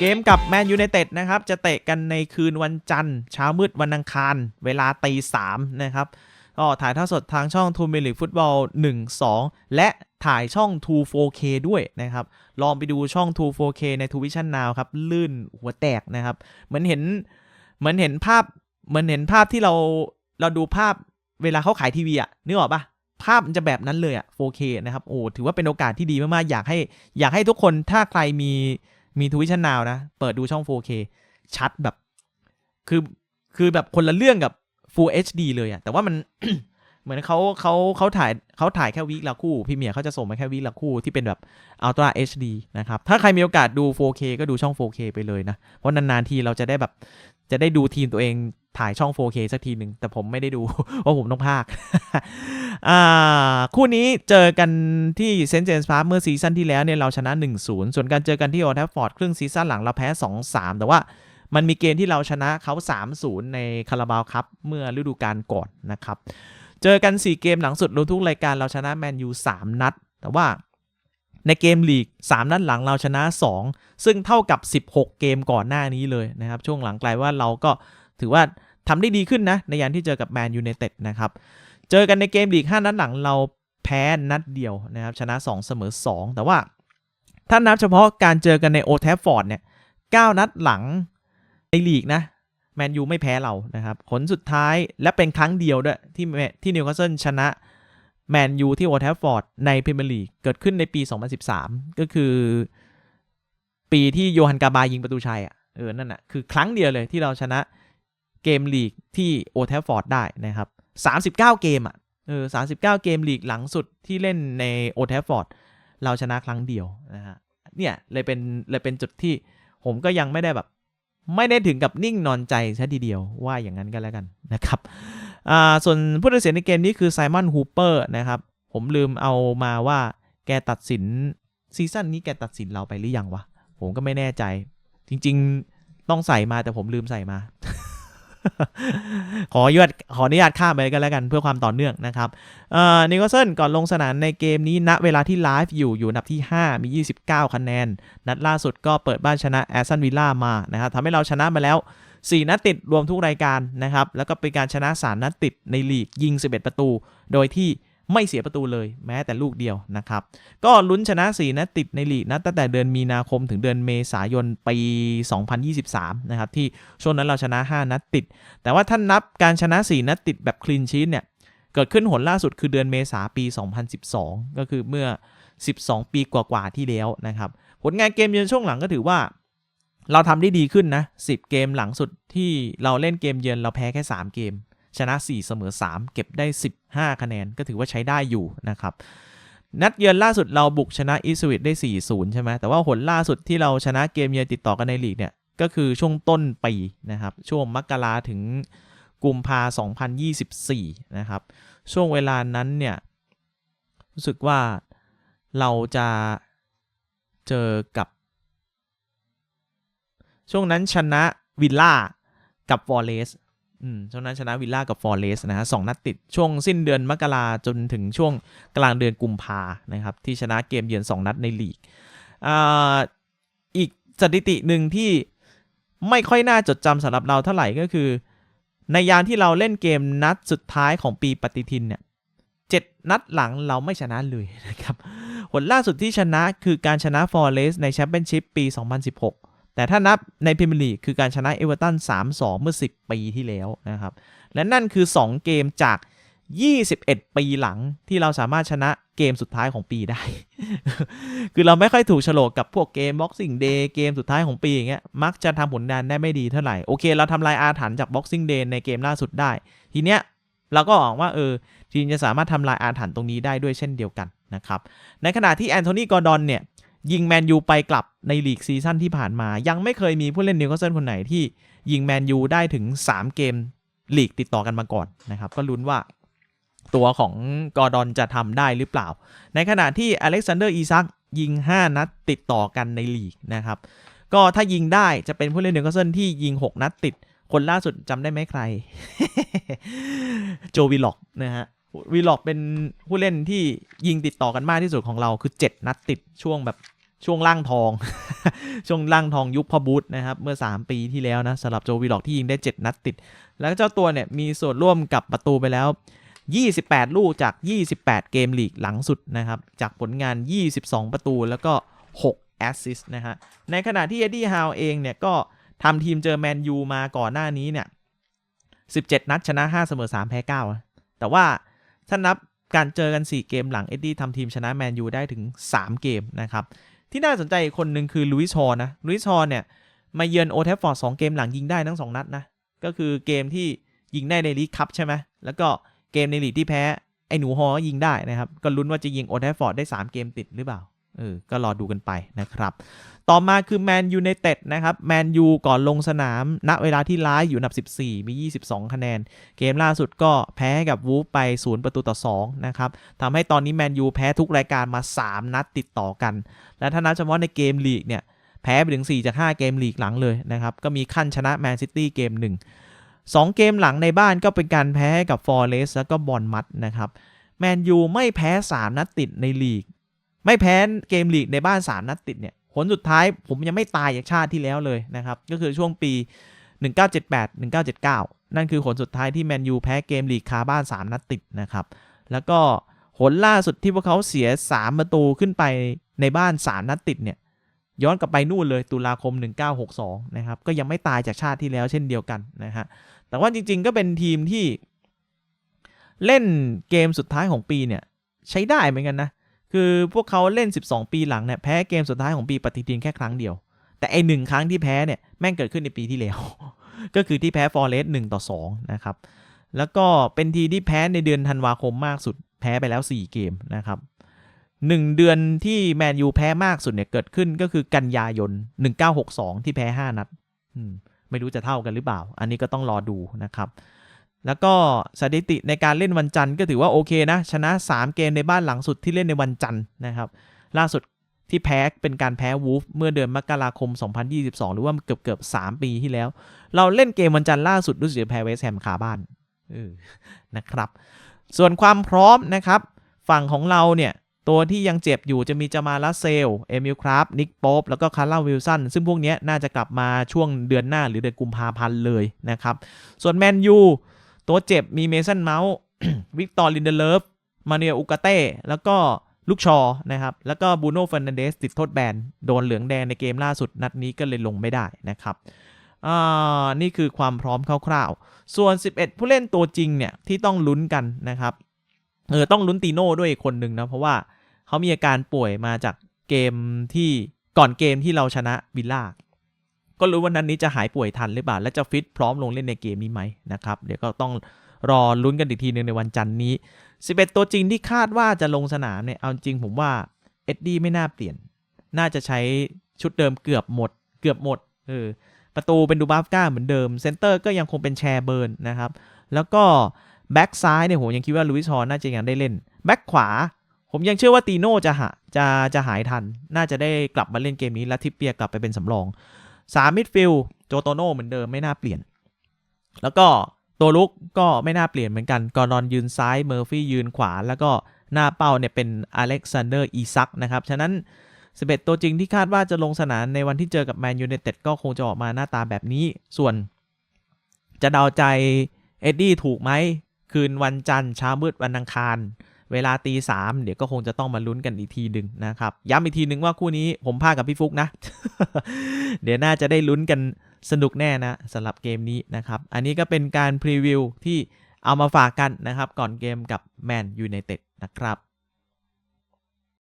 เกมกับแมนยู i นเต็ดนะครับ จะเตะกันในคืนวันจันทร์เช้ามืดวันอังคาร เวลาตีสามนะครับก็ถ่ายทอดสดทางช่องทูมิลิฟุตบอล1 2 และถ่ายช่อง 2 4K ด้วยนะครับ ลองไปดูช่อง 2 4K ใน t ูวิชั่นนาวครับ ลื่นหัวแตกนะครับเหมือนเห็นเหมือนเห็นภาพเหมือนเห็นภาพที่เราเราดูภาพเวลาเขาขายทีวีอะนึกออกปะภาพมันจะแบบนั้นเลยอะ 4K นะครับ โอ้ถือว่าเป็นโอกาสที่ดีมาก ๆ อยากให้อยากให้ทุกคนถ้าใครมี มีทวิชั่นนาวนะ เปิดดูช่อง 4K ชัดแบบ คือ คือแบบคนละเรื่องกับ Full HD เลยอะแต่ว่ามัน เหมือนเขาเขาเขาถ่ายเขาถ่ายแค่วีคละคู่พี่เมียเขาจะส่งมาแค่วีคละคู่ที่เป็นแบบ Ultra HD นะครับ ถ้าใครมีโอกาสดู 4K ก็ดูช่อง 4K ไปเลยนะ เพราะนานๆทีเราจะได้แบบจะได้ดูทีมตัวเองถ่ายช่อง 4K สักทีหนึ่งแต่ผมไม่ได้ดูเพราะผมต้องพากอ่าคู่นี้เจอกันที่เซนต์เจมส์พาร์เมื่อซีซั่นที่แล้วเนี่ยเราชนะ 1-0 ส่วนการเจอกันที่โอแทฟฟอร์ดครึ่งซีซั่นหลังเราแพ้ 2-3 แต่ว่ามันมีเกมที่เราชนะเขา3-0 ในคาราบาวคัพเมื่อฤดูกาลก่อนนะครับ เจอกัน 4 เกมหลังสุดรวมทุกรายการเราชนะแมนยู3นัด แต่ว่าในเกมลีก 3 นัดหลังเราชนะ 2 ซึ่งเท่ากับ 16 เกมก่อนหน้านี้เลยนะครับ ช่วงหลังกลายว่าเราก็ถือว่าทำได้ดีขึ้นนะ ในยานที่เจอกับแมนยู i นเต็ดนะครับ เจอกันในเกมลีก 5 นัดหลังเราแพ้นัดเดียวนะครับ ชนะ 2 เสมอ 2 แต่ว่าถ้านับเฉพาะการเจอกันในโอ t ทฟฟอร์ดเนี่ย 9 นัดหลังในลีกนะ แมนยูไม่แพ้เรานะครับผลสุดท้ายและเป็นครั้งเดียวด้วยที่ที่นิวคาสเซิลชนะแมนยูที่โอ t ทฟฟอร์ดในพรีเมียร์ลีกเกิดขึ้นในปี 2013 ก็คือปีที่โยฮันกาบายิงประตูชัยอะเออนั่นอะคือครั้งเดียวเลยที่เราชนะเกมลีกที่โอ t ทฟฟอร์ดได้นะครับ 39 เกมอะเออ39 เกมลีกหลังสุดที่เล่นในโอ t ทฟฟอร์ดเราชนะครั้งเดียวนะฮะเนี่ยเลยเป็นเลยเป็นจุดที่ผมก็ยังไม่ได้แบบ ไม่ได้ถึงกับนิ่งนอนใจซะทีเดียวว่าอย่างนั้นก็แล้วกันนะครับส่วนผู้ตัดสินในเกมนี้คือไซมอนฮูเปอร์นะครับ ผมลืมเอามาว่าแกตัดสินซีซั่นนี้แกตัดสินเราไปหรือยังวะ ผมก็ไม่แน่ใจ จริง ๆ ต้องใส่มาแต่ผมลืมใส่มา ขออนุญาตขออนุญาตข้ามไปกันแล้วกันเพื่อความต่อเนื่องนะครับนิโคลเซนก่อนลงสนามในเกมนี้ณเวลาที่ไลฟ์อยู่อยู่อันดับที่ 5 มี 29 คะแนน นัดล่าสุดก็เปิดบ้านชนะแอสตันวิลล่ามานะครับทำให้เราชนะมาแล้ว 4 นัดติดรวมทุกรายการนะครับ แล้วก็เป็นการชนะ 3 นัดติดในลีกยิง 11 ประตู โดยที่ ไม่เสียประตูเลยแม้แต่ลูกเดียวนะครับ ก็ลุ้นชนะ 4นัดติดในลีกนะตั้งแต่เดือนมีนาคมถึงเดือนเมษายนปี 2023 นะครับ ที่ช่วงนั้นเราชนะ 5 นัดติด แต่ว่าท่านนับการชนะ 4 นัดติดแบบคลีนชีตเนี่ย เกิดขึ้นหนล่าสุดคือเดือนเมษาปี 2012 ก็คือเมื่อ 12 ปีกว่าๆที่แล้วนะครับ ผลงานเกมเยือนช่วงหลังก็ถือว่าเราทำได้ดีขึ้นนะ 10 เกมหลังสุดที่เราเล่นเกมเยือนเราแพ้แค่ 3 เกม ชนะ 4 เสมอ 3 เก็บได้ 15 คะแนนก็ถือว่าใช้ได้อยู่นะครับนัดเยือนล่าสุดเราบุกชนะอิสวิตได้ 4-0 ใช่ไหมแต่ว่าผลล่าสุดที่เราชนะเกมเยือนติดต่อกันในลีกเนี่ยก็คือช่วงต้นปีนะครับ ช่วงมกราถึงกุมภา2024 นะครับ ช่วงเวลานั้นเนี่ย รู้สึกว่าเราจะเจอกับ ช่วงนั้นชนะวิลล่ากับฟอร์เรส อืมช่วงนั้นชนะวิลล่ากับฟอร์เรสนะฮะสองนัดติดช่วงสิ้นเดือนมกราจนถึงช่วงกลางเดือนกุมภานะครับ ที่ชนะเกมเยือน 2 นัดในลีกอ่าอีกสถิติหนึ่งที่ไม่ค่อยน่าจดจำสำหรับเราเท่าไหร่ก็คือ ในยามที่เราเล่นเกมนัดสุดท้ายของปีปฏิทินเนี่ยเจ็ดนัดหลังเราไม่ชนะเลยนะครับ ผลล่าสุดที่ชนะคือการชนะฟอร์เรสในแชมเปี้ยนชิพปี 2016 แต่ถ้านับในพรีเมียร์ลีกคือการชนะเอเวอร์ตัน 3-2 เมื่อ 10 ปีที่แล้วนะครับ และนั่นคือ 2 เกมจาก 21 ปีหลังที่เราสามารถชนะเกมสุดท้ายของปีได้ คือเราไม่ค่อยถูกโฉลกกับพวกเกม Boxing Day เกมสุดท้ายของปีอย่างเงี้ย มักจะทำผลงานได้ไม่ดีเท่าไหร่ โอเค เราทำลายอาถรรพ์จาก Boxing Day ในเกมล่าสุดได้ ทีเนี้ยเราก็หวังว่าเออทีมจะสามารถทำลายอาถรรพ์ตรงนี้ได้ด้วยเช่นเดียวกันนะครับ ในขณะที่แอนโทนี กอร์ดอนเนี่ย ยิงแมนยูไปกลับในลีกซีซั่นที่ผ่านมา ยังไม่เคยมีผู้เล่นนิวคาสเซิลคนไหนที่ยิงแมนยูได้ถึง 3 เกมลีกติดต่อกันมาก่อนนะครับ ก็ลุ้นว่าตัวของกอร์ดอนจะทำได้หรือเปล่า ในขณะที่อเล็กซานเดอร์อีซักยิง 5 นัดติดต่อกันในลีกนะครับ ก็ถ้ายิงได้จะเป็นผู้เล่นนิวคาสเซิลที่ยิง 6 นัดติด คนล่าสุดจำได้ไหมใคร โจวิล็อกนะฮะวีล็อกเป็นผู้เล่นที่ยิงติดต่อกันมากที่สุดของเราคือ 7 นัดติดช่วงแบบ ช่วงล่างทอง ช่วงล่างทองยุคพอบูธนะครับเมื่อ 3 ปีที่แล้วนะสำหรับโจวีล็อกที่ยิงได้ 7 นัดติด แล้วเจ้าตัวเนี่ยมีส่วนร่วมกับประตูไปแล้ว 28 ลูกจาก 28 เกมลีกหลังสุดนะครับ จากผลงาน 22 ประตูแล้วก็ 6 แอสซิสต์นะฮะในขณะที่เอ็ดดี้ฮาวเองเนี่ยก็ทำทีมเจอแมนยูมาก่อนหน้านี้เนี่ย17 นัดชนะ 5 เสมอ 3 แพ้ 9 แต่ว่าถ้านับการเจอกัน 4 เกมหลังเอ็ดดี้ทำทีมชนะแมนยูได้ถึง 3 เกมนะครับ ที่น่าสนใจอีกคนหนึ่งคือลุยส์ฮอนะลุยส์ฮอเนี่ย มาเยือนโอเทฟฟอร์ด2เกมหลังยิงได้ทั้งสองนัดนะ ก็คือเกมที่ยิงได้ในลีกคัพใช่ไหมแล้วก็เกมในลีกที่แพ้ ไอ้หนูฮอยิงได้นะครับ ก็ลุ้นว่าจะยิงโอเทฟฟอร์ดได้ 3 เกมติดหรือเปล่า เออก็รอดูกันไปนะครับ ต่อมาคือแมนยูไนเต็ดนะครับแมนยูก่อนลงสนาม ณเวลาที่ร้ายอยู่อันดับ 14 มี 22 คะแนน เกมล่าสุดก็แพ้กับวูฟไป 0 ประตูต่อ 2 นะครับทำให้ตอนนี้แมนยูแพ้ทุกรายการมา 3 นัดติดต่อกัน และถ้านับเฉพาะในเกมลีกเนี่ย แพ้ไปถึง 4 จาก 5 เกมลีกหลังเลยนะครับ ก็มีขั้นชนะแมนซิตี้เกม 1 2 เกมหลังในบ้านก็เป็นการแพ้กับฟอร์เรสแล้วก็บอลมัดนะครับแมนยูไม่แพ้ 3 นัดติดในลีก ไม่แพ้เกมลีกในบ้าน 3 นัดติดเนี่ยผลสุดท้ายผมยังไม่ตายจากชาติที่แล้วเลยนะครับ ก็คือช่วงปี 1978 1979 นั่นคือผลสุดท้ายที่แมนยูแพ้เกมลีกคาบ้าน 3 นัดติดนะครับ แล้วก็ผลล่าสุดที่พวกเขาเสีย 3 ประตูขึ้นไปในบ้าน 3 นัดติดเนี่ยย้อนกลับไปนู่นเลยตุลาคม 1962 นะครับ ก็ยังไม่ตายจากชาติที่แล้วเช่นเดียวกันนะฮะ แต่ว่าจริงๆก็เป็นทีมที่เล่นเกมสุดท้ายของปีเนี่ย ใช้ได้เหมือนกันนะ คือพวกเขาเล่น 12 ปีหลังเนี่ยแพ้เกมสุดท้ายของปีปฏิทินแค่ครั้งเดียว แต่ไอหนึ่งครั้งที่แพ้เนี่ยแม่งเกิดขึ้นในปีที่แล้ว ก็คือที่แพ้ฟอร์เรสหนึ่งต่อ2นะครับแล้วก็เป็นทีที่แพ้ในเดือนธันวาคมมากสุดแพ้ไปแล้ว 4 เกมนะครับหนึ่งเดือนที่แมนยูแพ้มากสุดเนี่ยเกิดขึ้นก็คือกันยายน 1962 ที่แพ้ 5 นัดไม่รู้จะเท่ากันหรือเปล่า อันนี้ก็ต้องรอดูนะครับ แล้วก็สถิติในการเล่นวันจันทร์ก็ถือว่าโอเคนะ ชนะ 3 เกมในบ้านหลังสุดที่เล่นในวันจันทร์นะครับ ล่าสุดที่แพ้เป็นการแพ้วูฟเมื่อเดือนมกราคม 2022 หรือว่าเกือบเกือบ3ปีที่แล้ว เราเล่นเกมวันจันทร์ล่าสุดรู้สึกจะแพ้เวสแฮมคาบ้านออนะครับ ส่วนความพร้อมนะครับ ฝั่งของเราเนี่ย ตัวที่ยังเจ็บอยู่จะมีจามาลาเซล เอมิลคราฟนิกโป๊ปแล้วก็คาร์ลาวิลสัน ซึ่งพวกนี้น่าจะกลับมาช่วงเดือนหน้าหรือเดือนกุมภาพันธ์เลยนะครับ ส่วนแมนยู ตัวเจ็บมีเมสันเมาส์วิกตอร์ลินเดเลฟมาเนียอุกาเต้แล้วก็ลูกชอนะครับ แล้วก็บูโน่เฟรนันเดสติดโทษแบน โดนเหลืองแดงในเกมล่าสุดนัดนี้ก็เลยลงไม่ได้นะครับนี่คือความพร้อมคร่าวๆ ส่วน 11 ผู้เล่นตัวจริงเนี่ย ที่ต้องลุ้นกันนะครับ เออ ต้องลุ้นตีโน่ด้วยคนหนึ่งนะ เพราะว่าเขามีอาการป่วยมาจากเกมที่ก่อนเกมที่เราชนะวิลล่า ก็รู้ว่านั้นนี้จะหายป่วยทันหรือเปล่า และจะฟิตพร้อมลงเล่นในเกมนี้ไหมนะครับ เดี๋ยวก็ต้องรอลุ้นกันอีกทีหนึ่งในวันจันทร์นี้ 11 ตัวจริงที่คาดว่าจะลงสนามเนี่ย เอาจริงผมว่าเอ็ดดี้ไม่น่าเปลี่ยน น่าจะใช้ชุดเดิมเกือบหมด เกือบหมด เออ ประตูเป็นดูบาฟก้าเหมือนเดิม เซนเตอร์ก็ยังคงเป็นแชร์เบิร์นนะครับ แล้วก็แบ็กซ้ายเนี่ยผมยังคิดว่าลุยส์ฮอร์น่าจะยังได้เล่น แบ็กขวา ผมยังเชื่อว่าตีโน่จะหาจะจะหายทัน น่าจะได้กลับมาเล่นเกมนี้และทิปเปียกลับไปเป็นสำรอง สามมิดฟิลโจโตโน่เหมือนเดิมไม่น่าเปลี่ยน แล้วก็ตัวลุกก็ไม่น่าเปลี่ยนเหมือนกันกอรอนยืนซ้ายเมอร์ฟี่ยืนขวา แล้วก็หน้าเป้าเนี่ยเป็นอเล็กซานเดอร์อีซักนะครับ ฉะนั้น 11 ตัวจริงที่คาดว่าจะลงสนามในวันที่เจอกับแมนยู i นเต็ดก็คงจะออกมาหน้าตาแบบนี้ ส่วนจะเดาใจเอ็ดดี้ถูกไหม คืนวันจันทร์เช้ามืดวันอังคาร เวลาตีสามเดี๋ยวก็คงจะต้องมาลุ้นกันอีกทีหนึ่งนะครับ ย้ำอีกทีหนึ่งว่าคู่นี้ผมพากับพี่ฟุกนะ เดี๋ยวน่าจะได้ลุ้นกันสนุกแน่นะสำหรับเกมนี้นะครับ อันนี้ก็เป็นการพรีวิวที่เอามาฝากกันนะครับ ก่อนเกมกับแมนยูไนเต็ดนะครับ